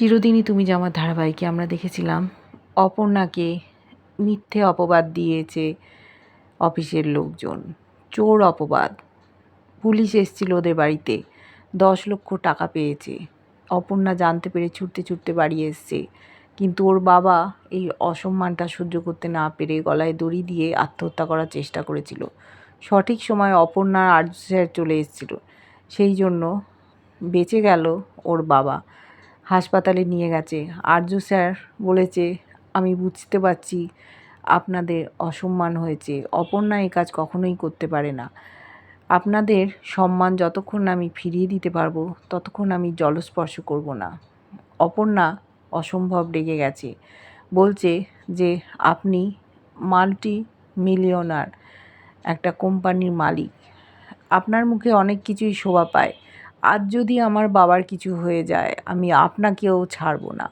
চিরদিনই তুমি যে আমার ধারাবাহিকে আমরা দেখেছিলাম, অপর্ণাকে মিথ্যে অপবাদ দিয়েছে অফিসের লোকজন। চোর অপবাদ। পুলিশ এসেছিল ওদের বাড়িতে। দশ লক্ষ টাকা পেয়েছে। অপর্ণা জানতে পেরে ছুটতে ছুটতে বাড়ি এসছে। কিন্তু ওর বাবা এই অসম্মানটা সহ্য করতে না পেরে গলায় দড়ি দিয়ে আত্মহত্যা করার চেষ্টা করেছিল। সঠিক সময় অপর্ণার আর্য স্যার চলে এসেছিল। সেই জন্য বেঁচে গেল ওর বাবা। হাসপাতালে নিয়ে গেছে। আর্য স্যার বলেছে, আমি বুঝতে পারছি আপনাদের অসম্মান হয়েছে। অপর্ণা এই কাজ কখনোই করতে পারে না। আপনাদের সম্মান যতক্ষণ আমি ফিরিয়ে দিতে পারব, ততক্ষণ আমি জলস্পর্শ করব না। অপর্ণা অসম্ভব রেগে গেছে। বলছে যে, আপনি মাল্টি মিলিয়নার একটা কোম্পানির মালিক। আপনার মুখে অনেক কিছুই শোভা পায়। আজ যদি আমার বাবার কিছু হয়ে যায়, আমি আপনাকেও ছাড়বো না।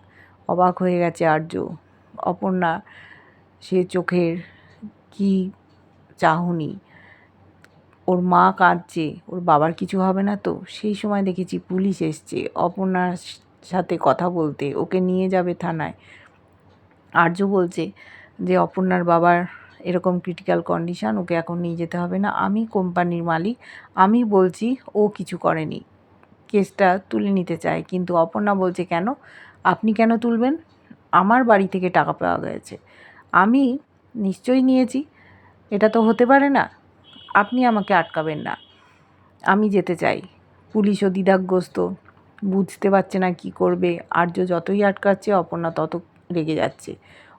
অবাক হয়ে গেছে আর্য। অপর্ণা, সে চোখের কি চাহনি? ওর মা কাঁদছে, ওর বাবার কিছু হবে না তো? সেই সময় দেখেছি পুলিশ এসছে। অপর্ণার সাথে কথা বলতে, ওকে নিয়ে যাবে থানায়। আর্য বলছে যে, অপর্ণার বাবার এরকম ক্রিটিক্যাল কন্ডিশান ওকে এখন নিয়ে যেতে হবে না। আমি কোম্পানির মালিক, আমি বলছি ও কিছু করেনি। কেসটা তুলে নিতে চায়। কিন্তু অপর্ণা বলছে, কেন? আপনি কেন তুলবেন? আমার বাড়ি থেকে টাকা পাওয়া গেছে। আমি নিশ্চয়ই নিয়েছি। এটা তো হতে পারে না। আপনি আমাকে আটকাবেন না। আমি যেতে চাই। পুলিশও দ্বিধাগ্রস্ত। বুঝতে পারছে না কি করবে। আর্য যতই আটকাচ্ছে, অপর্ণা তত রেগে যাচ্ছে।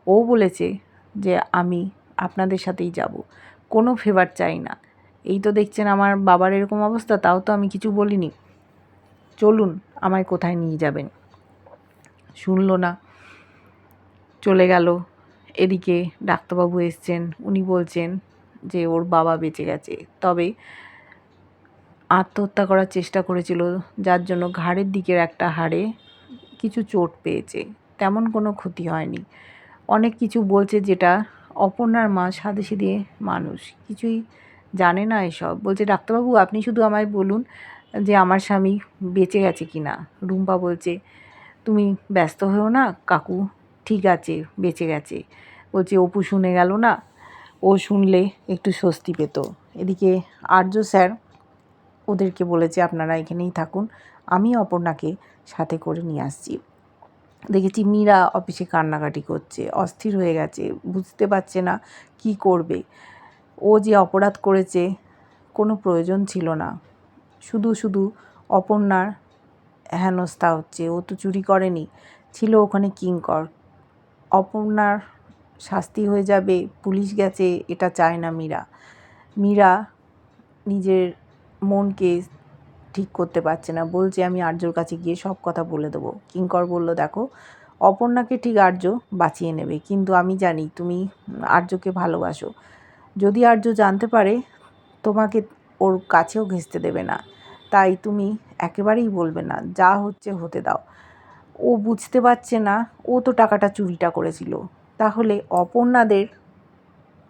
ও বলেছে যে, আমি আপনাদের সাথেই যাব। কোনো ফেভার চাই না। এই তো দেখছেন আমার বাবার এরকম অবস্থা। তাও তো আমি কিছু বলিনি। চলুন, আমায় কোথায় নিয়ে যাবেন? শুনলো না। চলে গেল। এদিকে ডাক্তারবাবু এসছেন। উনি বলছেন যে ওর বাবা বেঁচে গেছে। তবে আত্মহত্যা করার চেষ্টা করেছিল, যার জন্য ঘাড়ের দিকের একটা হাড়ে কিছু চোট পেয়েছে। তেমন কোনো ক্ষতি হয়নি। অনেক কিছু বলছে যেটা অপর্ণার মা সাদে সিধে মানুষ। কিছুই জানে না এসব। বলছে, ডাক্তারবাবু, আপনি শুধু আমায় বলুন যে আমার স্বামী বেঁচে গেছে কি না রুম্পা বলছে, তুমি ব্যস্ত হয়েও না, কাকু ঠিক আছে, বেঁচে গেছে। বলছে, অপু শুনে গেল না, ও শুনলে একটু স্বস্তি পেত। এদিকে আর্য স্যার ওদেরকে বলেছে, আপনারা এখানেই থাকুন, আমি অপর্ণাকে সাথে করে নিয়ে আসছি। দেখেছি মীরা অফিসে কান্নাকাটি করছে, অস্থির হয়ে গেছে, বুঝতে পারছে না কি করবে। ও যে অপরাধ করেছে, কোনো প্রয়োজন ছিল না। শুধু শুধু অপর্ণার হেনস্থা হচ্ছে, ও তো চুরি করেনি, ছিল ওখানে কিঙ্কর অপর্ণার শাস্তি হয়ে যাবে, পুলিশ গেছে, এটা চায় না মীরা। মীরা নিজের মনকে ঠিক করতে পারছে না, বলছে আমি আর্যর কাছে গিয়ে সব কথা বলে দেবো। কিঙ্কর বলল, দেখো, অপর্ণাকে ঠিক আর্য বাঁচিয়ে নেবে, কিন্তু আমি জানি তুমি আর্যকে ভালোবাসো। যদি আর্য জানতে পারে, তোমাকে ওর কাছেও ঘেঁচতে দেবে না। তাই তুমি একেবারেই বলবে না, যা হচ্ছে হতে দাও। ও বুঝতে পারছে না, ও তো টাকাটা চুরিটা করেছিল। তাহলে অপর্ণাদের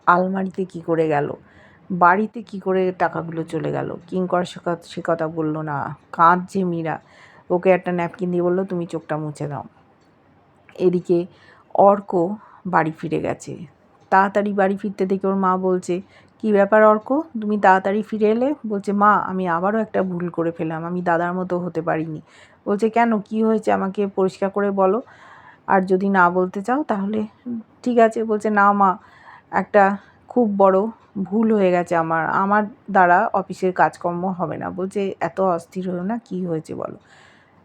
আলমারিতে কি করে গেল? বাড়িতে কি করে টাকাগুলো চলে গেল? কিঙ্কর সে কথা সে কথা বলল না। কাঁদছে মীরা। ওকে একটা ন্যাপকিন দিয়ে বলল, তুমি চোখটা মুছে দাও। এদিকে অর্ক বাড়ি ফিরে গেছে। তাড়াতাড়ি বাড়ি ফিরতে দেখে ওর মা বলছে কি ব্যাপার অর্ক? তুমি তাড়াতাড়ি ফিরে এলে? বলছে, মা, আমি আবারও একটা ভুল করে ফেলাম আমি দাদার মতো হতে পারিনি। বলছে, কেন? কি হয়েছে? আমাকে পরিষ্কার করে বলো। আর যদি না বলতে চাও তাহলে ঠিক আছে। বলছে, না মা, একটা খুব বড় ভুল হয়ে গেছে আমার। আমার দ্বারা অফিসের কাজকর্ম হবে না। বলছে, এত অস্থির হয়েও না? কি হয়েছে বলো?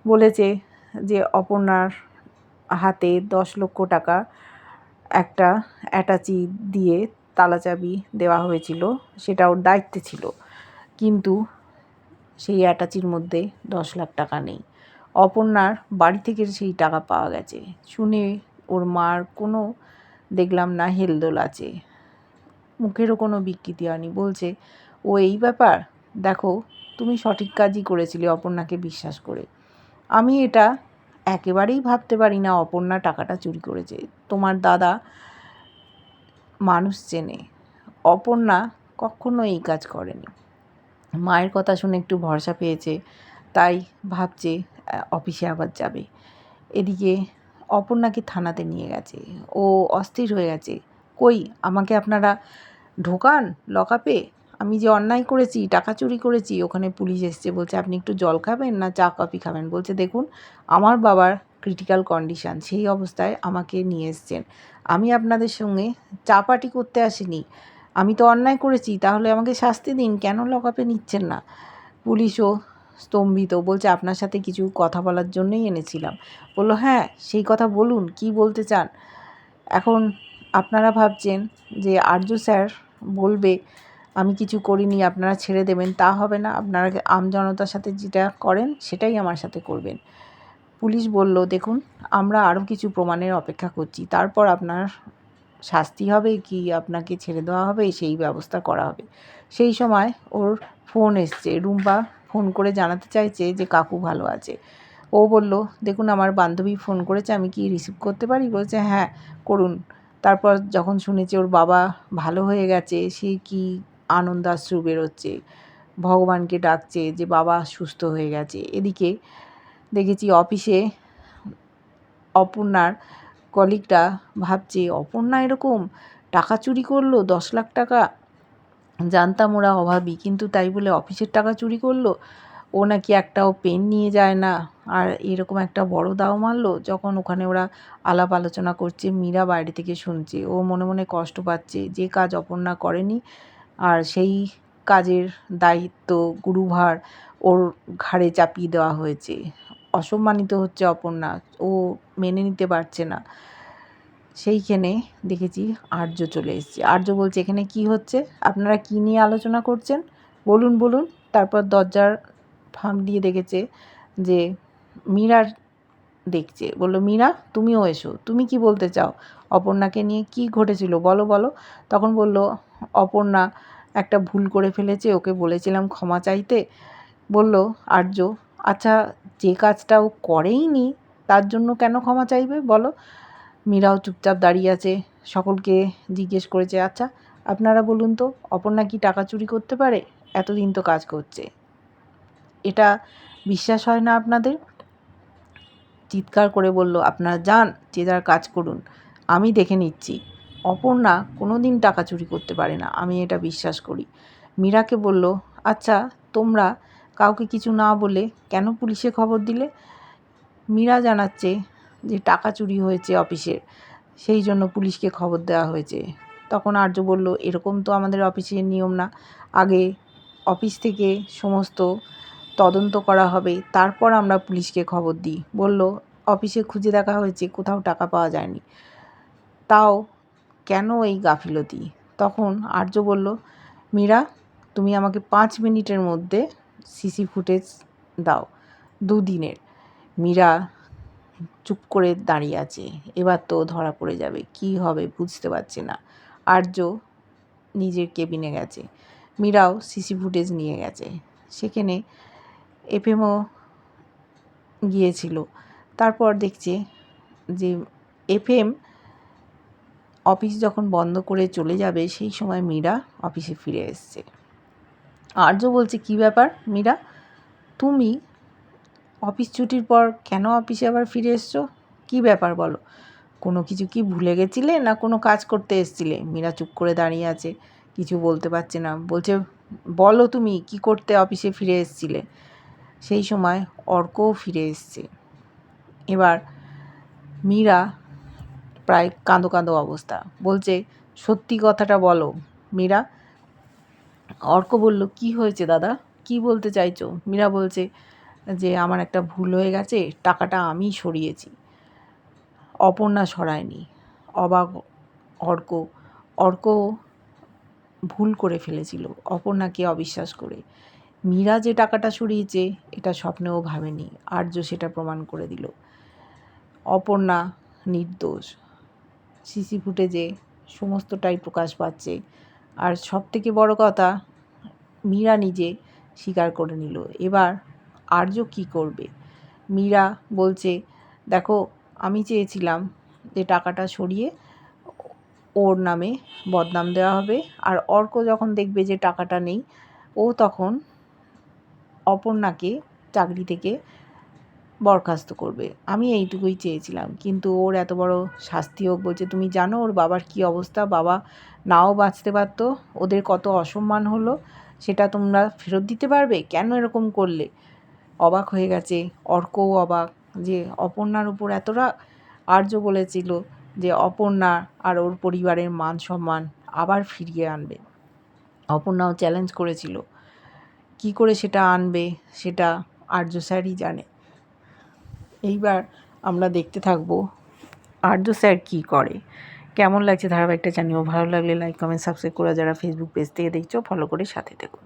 বলেছে যে, অপর্ণার হাতে দশ লক্ষ টাকা একটা অ্যাটাচি দিয়ে তালা চাবি দেওয়া হয়েছিল সেটা ওর দায়িত্বে ছিল। কিন্তু সেই অ্যাটাচির মধ্যে দশ লাখ টাকা নেই। অপর্ণার বাড়ি থেকে সেই টাকা পাওয়া গেছে। শুনে ওর মার কোনো দেখলাম না হেলদোল আছে। মুখেরও কোনো বিকৃতি হয়নি। বলছে, ও এই ব্যাপার? দেখো, তুমি সঠিক কাজই করেছিলে অপর্ণাকে বিশ্বাস করে। আমি এটা একেবারেই ভাবতে পারি না অপর্ণা টাকাটা চুরি করেছে। তোমার দাদা মানুষ চেনে। অপর্ণা কখনো এই কাজ করেনি। মায়ের কথা শুনে একটু ভরসা পেয়েছে, তাই ভাবছে অফিসে আবার যাবে। এদিকে অপর্ণাকে থানাতে নিয়ে গেছে। ও অস্থির হয়ে গেছে। কই, আমাকে আপনারা ঢোকান লকাপে আমি যে অন্যায় করেছি, টাকা চুরি করেছি, ওখানে পুলিশ এসছে, বলছে আপনি একটু জল খাবেন না চা, কফি খাবেন? বলছে, দেখুন, আমার বাবার ক্রিটিক্যাল কন্ডিশান সেই অবস্থায় আমাকে নিয়ে এসছেন। আমি আপনাদের সঙ্গে চাপাটি করতে আসিনি। আমি তো অন্যায় করেছি, তাহলে আমাকে শাস্তি দিন, কেন লকআপে নিচ্ছেন না? পুলিশও স্তম্ভিত, বলছে আপনার সাথে কিছু কথা বলার জন্যই এনেছিলাম। বলল হ্যাঁ সেই কথা বলুন, কি বলতে চান? এখন আপনারা ভাবছেন যে আর্য স্যার বলবে, আমি কিছু করিনি, আপনারা ছেড়ে দেবেন, তা হবে না। আপনারা আমজনতার সাথে যেটা করেন, সেটাই আমার সাথে করবেন। পুলিশ বলল, দেখুন, আমরা আরও কিছু প্রমাণের অপেক্ষা করছি। তারপর আপনার শাস্তি হবে কি? আপনাকে ছেড়ে দেওয়া হবে, সেই ব্যবস্থা করা হবে। সেই সময় ওর ফোন এসছে। রুম্পা ফোন করে জানাতে চাইছে যে, কাকু ভালো আছে? ও বলল, দেখুন, আমার বান্ধবী ফোন করেছে, আমি কি রিসিভ করতে পারি? বলছে হ্যাঁ করুন। তারপর যখন শুনেছে ওর বাবা ভালো হয়ে গেছে, সে কি আনন্দাশ্রু বেরোচ্ছে, ভগবানকে ডাকছে যে, বাবা সুস্থ হয়ে গেছে। এদিকে দেখেছি অফিসে অপর্ণার কলিগটা ভাবছে, অপর্ণা এরকম টাকা চুরি করল, দশ লাখ টাকা? জানতাম ওরা অভাবী, কিন্তু তাই বলে অফিসের টাকা চুরি করল। ও নাকি একটাও পেন নিয়ে যায় না। আর এরকম একটা বড় দাও মারলো, যখন ওখানে ওরা আলাপ আলোচনা করছে, মীরা বাইরে থেকে শুনছে। ও মনে মনে কষ্ট পাচ্ছে, যে কাজ অপর্ণা করেনি, আর সেই কাজের দায়িত্ব গুরুভার ওর ঘাড়ে চাপিয়ে দেওয়া হয়েছে। অসম্মানিত হচ্ছে অপর্ণা। ও মেনে নিতে পারছে না। সেইখানে দেখেছি আর্য চলে এসেছে। আর্য বলছে, এখানে কি হচ্ছে? আপনারা কি নিয়ে আলোচনা করছেন? বলুন বলুন। তারপর দরজার ফাঁক দিয়ে দেখেছে যে মীরার দেখছে। বলল, মীরা, তুমিও এসো। তুমি কি বলতে চাও? অপর্ণাকে নিয়ে কি ঘটেছিল? বলো বলো। তখন বলল, অপর্ণা একটা ভুল করে ফেলেছে। ওকে বলেছিলাম ক্ষমা চাইতে। বলল, আর্য আচ্ছা যে কাজটা ও করেইনি, তার জন্য কেন ক্ষমা চাইবে? বলো। মীরাও চুপচাপ দাঁড়িয়ে আছে। সকলকে জিজ্ঞেস করেছে আচ্ছা আপনারা বলুন তো, অপর্ণা কি টাকা চুরি করতে পারে? এতদিন তো কাজ করছে। এটা বিশ্বাস হয় না আপনাদের? চিৎকার করে বলল, আপনারা যান, যে যার কাজ করুন। আমি দেখে নিচ্ছি। অপর্ণা কোনো দিন টাকা চুরি করতে পারে না। আমি এটা বিশ্বাস করি। মীরাকে বলল আচ্ছা তোমরা কাউকে কিছু না বলে কেন পুলিশে খবর দিলে? মীরা জানাচ্ছে যে টাকা চুরি হয়েছে অফিসের সেই জন্য পুলিশকে খবর দেওয়া হয়েছে। তখন আর্য বলল, এরকম তো আমাদের অফিসের নিয়ম না। আগে অফিস থেকে সমস্ত তদন্ত করা হবে, তারপর আমরা পুলিশকে খবর দিই। বলল, অফিসে খুঁজে দেখা হয়েছে, কোথাও টাকা পাওয়া যায়নি। তাও কেন এই গাফিলতি? তখন আর্য বলল, মীরা, তুমি আমাকে পাঁচ মিনিটের মধ্যে সিসি ফুটেজ দাও। দুদিনের। মীরা চুপ করে দাঁড়িয়ে আছে। এবার তো ধরা পড়ে যাবে। কি হবে বুঝতে পারছে না। আর্য নিজের কেবিনে গেছে। মীরাও সিসি ফুটেজ নিয়ে গেছে। সেখানে এফএমও গিয়েছিল। তারপর দেখছে যে এফএম অফিস যখন বন্ধ করে চলে যাবে, সেই সময় মীরা অফিসে ফিরে এসছে। আর্য বলছে, কি ব্যাপার মীরা? তুমি অফিস ছুটির পর কেন অফিসে আবার ফিরে এসছো? কী ব্যাপার বলো? কোনো কিছু কি ভুলে গেছিলে না কোনো কাজ করতে এসছিলে? মীরা চুপ করে দাঁড়িয়ে আছে, কিছু বলতে পারছে না। বলছে, বলো তুমি কি করতে অফিসে ফিরে এসছিলে? সেই সময় অর্কও ফিরে এসছে। এবার মীরা প্রায় কাঁদো কাঁদো অবস্থা। বলছে, সত্যি কথাটা বলো মীরা অর্ক বলল, কি হয়েছে দাদা? কি বলতে চাইছো? মীরা বলছে যে, আমার একটা ভুল হয়ে গেছে, টাকাটা আমি সরিয়েছি। অপর্ণা সরায়নি। অবাক অর্ক অর্ক ভুল করে ফেলেছিল। অপর্ণাকে অবিশ্বাস করে। মীরা যে টাকাটা সরিয়েছে, এটা স্বপ্নেও ভাবেনি, আর্য সেটা প্রমাণ করে দিল। অপর্ণা নির্দোষ। সিসি ফুটেজে সমস্তটাই প্রকাশ পাচ্ছে। আর সব থেকে বড় কথা মীরা নিজে স্বীকার করে নিল। এবার আর্য কী করবে? মীরা বলছে, দেখো, আমি চেয়েছিলাম যে টাকাটা সরিয়ে ওর নামে বদনাম দেওয়া হবে। আর অর্ক যখন দেখবে যে টাকাটা নেই, ও তখন অপর্ণাকে চাকরি থেকে বরখাস্ত করবে। আমি এইটুকুই চেয়েছিলাম। কিন্তু ওর এত বড় শাস্তি হোক বলছে, তুমি জানো ওর বাবার কি অবস্থা? বাবা নাও বাঁচতে পারতো। ওদের কত অসম্মান হলো। সেটা তোমরা ফেরত দিতে পারবে? কেন এরকম করলে? অবাক হয়ে গেছে। অর্কও অবাক যে অপর্ণার উপর এতটা আর্য বলেছিল যে অপর্ণা আর ওর পরিবারের মান সম্মান আবার ফিরিয়ে আনবে। অপর্ণাও চ্যালেঞ্জ করেছিল। কি করে সেটা আনবে? সেটা আর্য স্যারই জানে। এইবার আমরা দেখতে থাকব আর্য স্যার কী করে। কেমন লাগছে ধারাবাহিকটা জানিও? ভালো লাগলে লাইক কমেন্ট সাবস্ক্রাইব করে যারা ফেসবুক পেজ থেকে দেখছ ফলো করে সাথে দেখুন